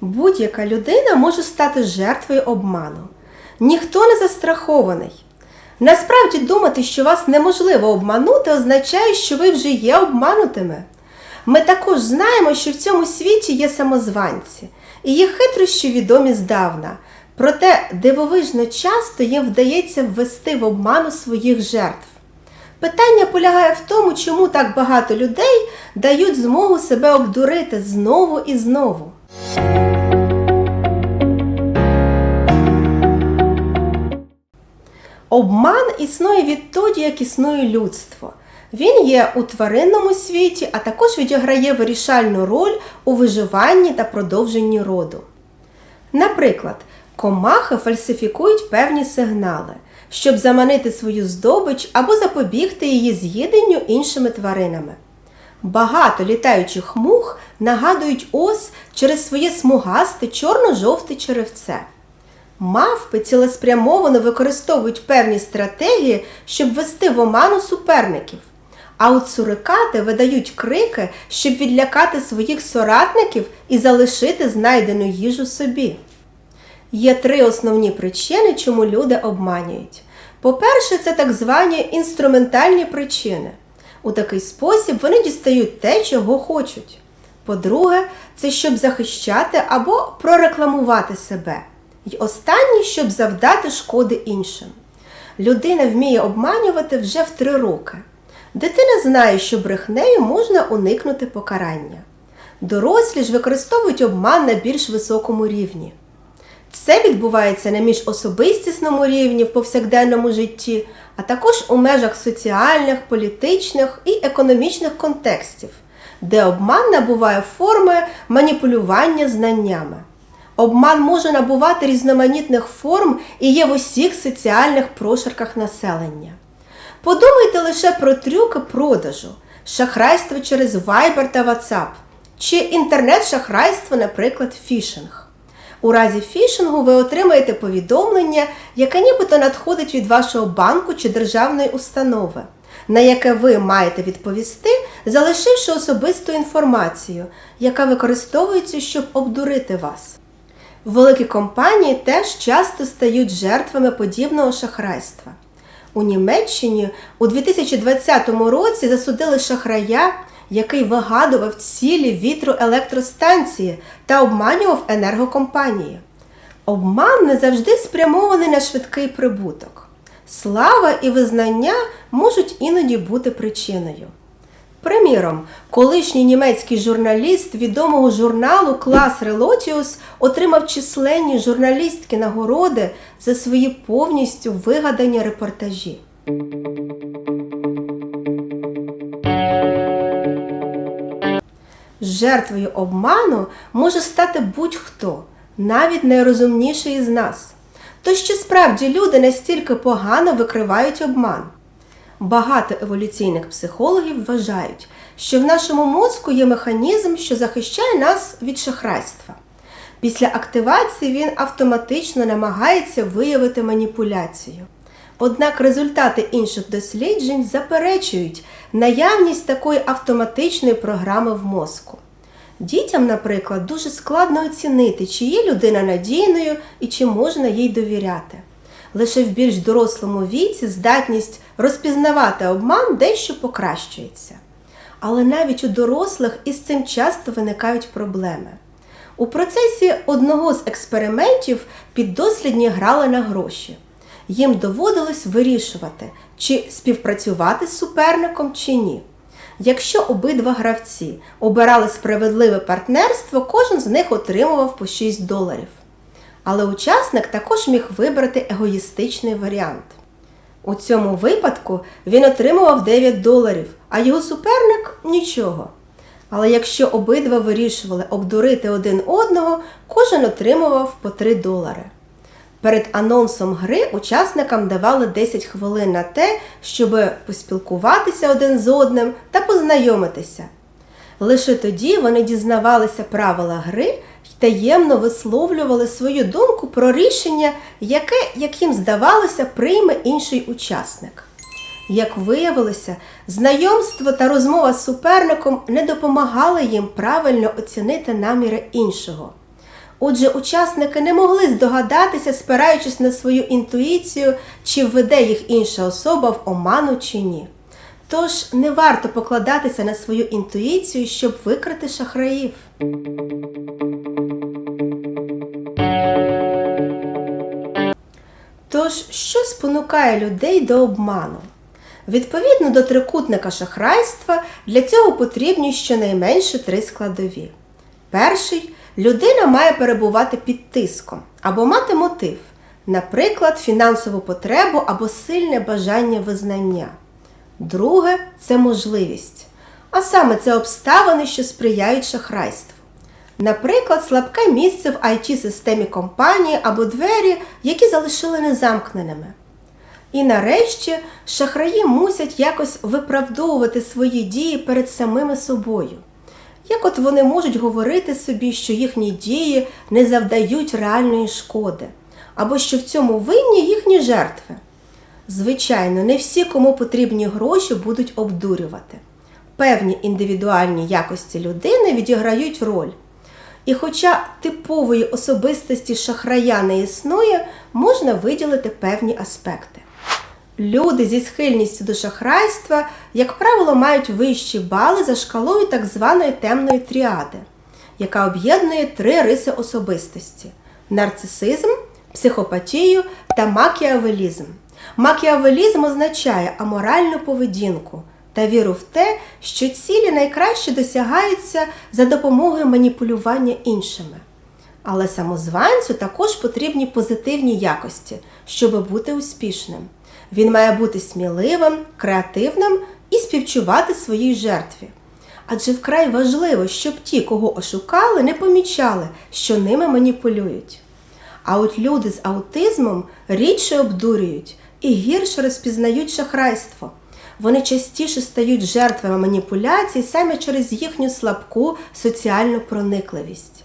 Будь-яка людина може стати жертвою обману. Ніхто не застрахований. Насправді думати, що вас неможливо обманути, означає, що ви вже є обманутими. Ми також знаємо, що в цьому світі є самозванці, і їх хитрощі відомі здавна. Проте дивовижно часто їм вдається ввести в обману своїх жертв. Питання полягає в тому, чому так багато людей дають змогу себе обдурити знову і знову. Обман існує відтоді, як існує людство. Він є у тваринному світі, а також відіграє вирішальну роль у виживанні та продовженні роду. Наприклад, комахи фальсифікують певні сигнали, щоб заманити свою здобич або запобігти її з'їденню іншими тваринами. Багато літаючих мух нагадують ос через своє смугасте чорно-жовте черевце. Мавпи цілеспрямовано використовують певні стратегії, щоб вести в оману суперників. А от сурикати видають крики, щоб відлякати своїх соратників і залишити знайдену їжу собі. Є три основні причини, чому люди обманюють. По-перше, це так звані інструментальні причини. У такий спосіб вони дістають те, чого хочуть. По-друге, це щоб захищати або прорекламувати себе. І останнє, щоб завдати шкоди іншим. Людина вміє обманювати вже в три роки. Дитина знає, що брехнею можна уникнути покарання. Дорослі ж використовують обман на більш високому рівні. Це відбувається на міжособистісному рівні в повсякденному житті, а також у межах соціальних, політичних і економічних контекстів, де обман набуває форми маніпулювання знаннями. Обман може набувати різноманітних форм і є в усіх соціальних прошарках населення. Подумайте лише про трюки продажу, шахрайство через Viber та WhatsApp, чи інтернет-шахрайство, наприклад, фішинг. У разі фішингу ви отримаєте повідомлення, яке нібито надходить від вашого банку чи державної установи, на яке ви маєте відповісти, залишивши особисту інформацію, яка використовується, щоб обдурити вас. Великі компанії теж часто стають жертвами подібного шахрайства. У Німеччині у 2020 році засудили шахрая, який вигадував цілі вітроелектростанції та обманював енергокомпанії. Обман не завжди спрямований на швидкий прибуток. Слава і визнання можуть іноді бути причиною. Приміром, колишній німецький журналіст відомого журналу Клас Релотіус отримав численні журналістські нагороди за свої повністю вигадані репортажі. Жертвою обману може стати будь-хто, навіть найрозумніший із нас. То що справді люди настільки погано викривають обман. Багато еволюційних психологів вважають, що в нашому мозку є механізм, що захищає нас від шахрайства. Після активації він автоматично намагається виявити маніпуляцію. Однак результати інших досліджень заперечують наявність такої автоматичної програми в мозку. Дітям, наприклад, дуже складно оцінити, чи є людина надійною і чи можна їй довіряти. Лише в більш дорослому віці здатність розпізнавати обман дещо покращується. Але навіть у дорослих із цим часто виникають проблеми. У процесі одного з експериментів піддослідні грали на гроші. Їм доводилось вирішувати, чи співпрацювати з суперником чи ні. Якщо обидва гравці обирали справедливе партнерство, кожен з них отримував по 6 доларів. Але учасник також міг вибрати егоїстичний варіант. У цьому випадку він отримував 9 доларів, а його суперник нічого. Але якщо обидва вирішували обдурити один одного, кожен отримував по 3 долари. Перед анонсом гри учасникам давали 10 хвилин на те, щоб поспілкуватися один з одним та познайомитися. Лише тоді вони дізнавалися правила гри і таємно висловлювали свою думку про рішення, яке, як їм здавалося, прийме інший учасник. Як виявилося, знайомство та розмова з суперником не допомагали їм правильно оцінити наміри іншого. Отже, учасники не могли здогадатися, спираючись на свою інтуїцію, чи введе їх інша особа в оману чи ні. Тож не варто покладатися на свою інтуїцію, щоб викрити шахраїв. Тож, що спонукає людей до обману? Відповідно до трикутника шахрайства, для цього потрібні щонайменше три складові. Перший людина має перебувати під тиском або мати мотив, наприклад, фінансову потребу або сильне бажання визнання. Друге це можливість, а саме це обставини, що сприяють шахрайству. Наприклад, слабке місце в IT-системі компанії або двері, які залишили незамкненими. І нарешті шахраї мусять якось виправдовувати свої дії перед самими собою. Як от вони можуть говорити собі, що їхні дії не завдають реальної шкоди, або що в цьому винні їхні жертви. Звичайно, не всі, кому потрібні гроші, будуть обдурювати. Певні індивідуальні якості людини відіграють роль. І хоча типової особистості шахрая не існує, можна виділити певні аспекти. Люди зі схильністю до шахрайства, як правило, мають вищі бали за шкалою так званої темної тріади, яка об'єднує три риси особистості: нарцисизм, психопатію та макіавелізм. Макіавелізм означає аморальну поведінку та віру в те, що цілі найкраще досягаються за допомогою маніпулювання іншими. Але самозванцю також потрібні позитивні якості, щоб бути успішним. Він має бути сміливим, креативним і співчувати своїй жертві. Адже вкрай важливо, щоб ті, кого ошукали, не помічали, що ними маніпулюють. А от люди з аутизмом рідше обдурюють і гірше розпізнають шахрайство. Вони частіше стають жертвами маніпуляцій саме через їхню слабку соціальну проникливість.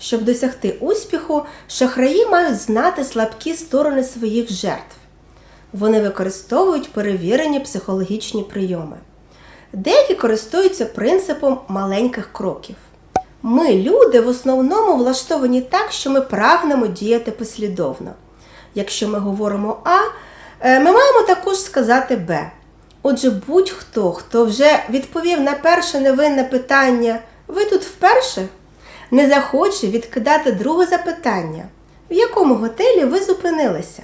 Щоб досягти успіху, шахраї мають знати слабкі сторони своїх жертв. Вони використовують перевірені психологічні прийоми. Деякі користуються принципом маленьких кроків. Ми, люди, в основному влаштовані так, що ми прагнемо діяти послідовно. Якщо ми говоримо А, е, ми маємо також сказати Б. Отже, будь-хто, хто вже відповів на перше невинне питання, ви тут вперше, не захоче відкидати друге запитання, в якому готелі ви зупинилися.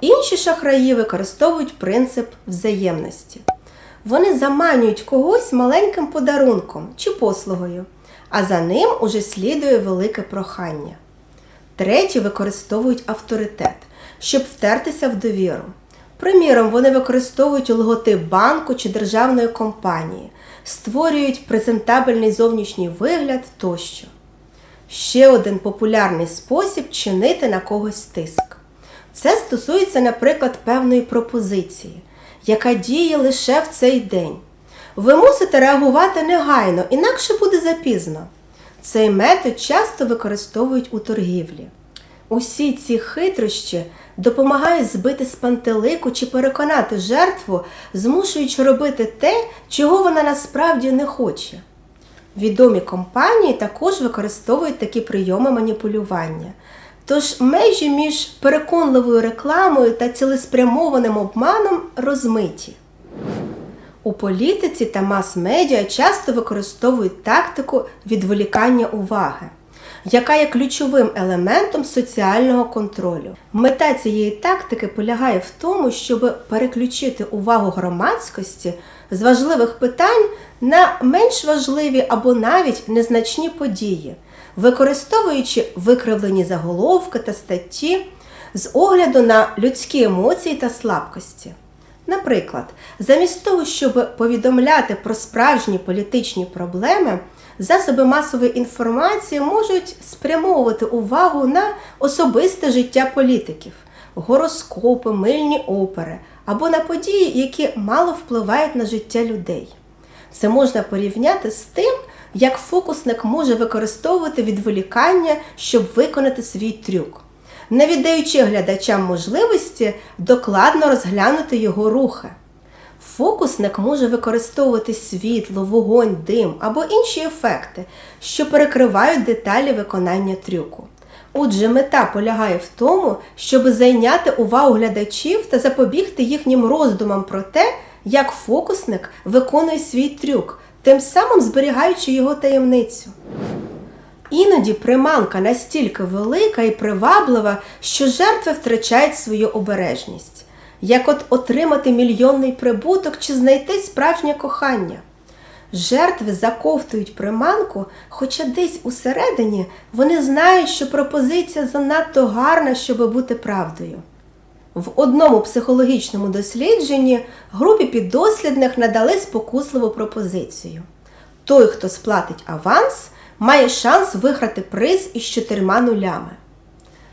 Інші шахраї використовують принцип взаємності. Вони заманюють когось маленьким подарунком чи послугою а за ним уже слідує велике прохання. Треті використовують авторитет, щоб втертися в довіру. Приміром, вони використовують логотип банку чи державної компанії, створюють презентабельний зовнішній вигляд тощо. Ще один популярний спосіб чинити на когось тиск. Це стосується, наприклад, певної пропозиції, яка діє лише в цей день. Ви мусите реагувати негайно, інакше буде запізно. Цей метод часто використовують у торгівлі. Усі ці хитрощі допомагають збити з пантелику чи переконати жертву, змушуючи робити те, чого вона насправді не хоче. Відомі компанії також використовують такі прийоми маніпулювання. Тож межі між переконливою рекламою та цілеспрямованим обманом розмиті. У політиці та мас-медіа часто використовують тактику відволікання уваги, яка є ключовим елементом соціального контролю. Мета цієї тактики полягає в тому, щоб переключити увагу громадськості з важливих питань на менш важливі або навіть незначні події, використовуючи викривлені заголовки та статті з огляду на людські емоції та слабкості. Наприклад, замість того, щоб повідомляти про справжні політичні проблеми, засоби масової інформації можуть спрямовувати увагу на особисте життя політиків, гороскопи, мильні опери або на події, які мало впливають на життя людей. Це можна порівняти з тим, як фокусник може використовувати відволікання, щоб виконати свій трюк не віддаючи глядачам можливості докладно розглянути його рухи. Фокусник може використовувати світло, вогонь, дим або інші ефекти, що перекривають деталі виконання трюку. Отже, мета полягає в тому, щоб зайняти увагу глядачів та запобігти їхнім роздумам про те, як фокусник виконує свій трюк, тим самим зберігаючи його таємницю. Іноді приманка настільки велика і приваблива, що жертви втрачають свою обережність, як от отримати мільйонний прибуток чи знайти справжнє кохання. Жертви заковтують приманку, хоча десь усередині вони знають, що пропозиція занадто гарна, щоб бути правдою. В одному психологічному дослідженні групі піддослідних надали спокусливу пропозицію. Той, хто сплатить аванс, має шанс виграти приз із чотирма нулями.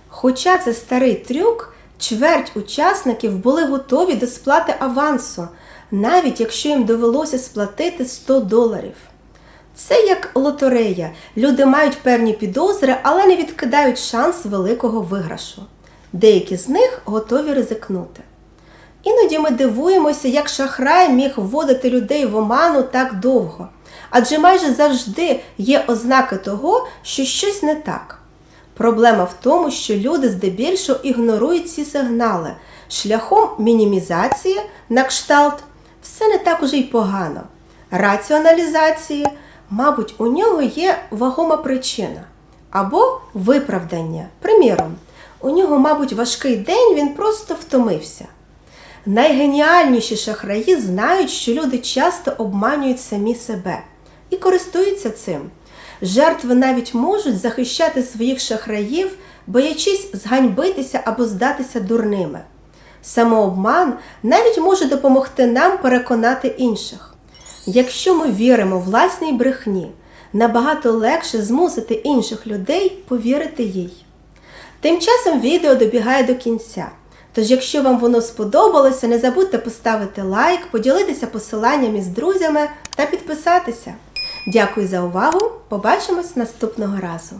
Хоча це старий трюк, чверть учасників були готові до сплати авансу, навіть якщо їм довелося сплатити 100 доларів. Це як лотерея. Люди мають певні підозри, але не відкидають шанс великого виграшу. Деякі з них готові ризикнути. Іноді ми дивуємося, як шахрай міг вводити людей в оману так довго, адже майже завжди є ознаки того, що щось не так. Проблема в тому, що люди здебільшого ігнорують ці сигнали шляхом мінімізації на кшталт все не так уже й погано. Раціоналізації, мабуть, у нього є вагома причина або виправдання. Приміром, у нього, мабуть, важкий день, він просто втомився. Найгеніальніші шахраї знають, що люди часто обманюють самі себе і користуються цим. Жертви навіть можуть захищати своїх шахраїв, боячись зганьбитися або здатися дурними. Самообман навіть може допомогти нам переконати інших. Якщо ми віримо власній брехні, набагато легше змусити інших людей повірити їй. Тим часом відео добігає до кінця. Тож, якщо вам воно сподобалося, не забудьте поставити лайк, поділитися посиланнями з друзями та підписатися. Дякую за увагу! Побачимось наступного разу!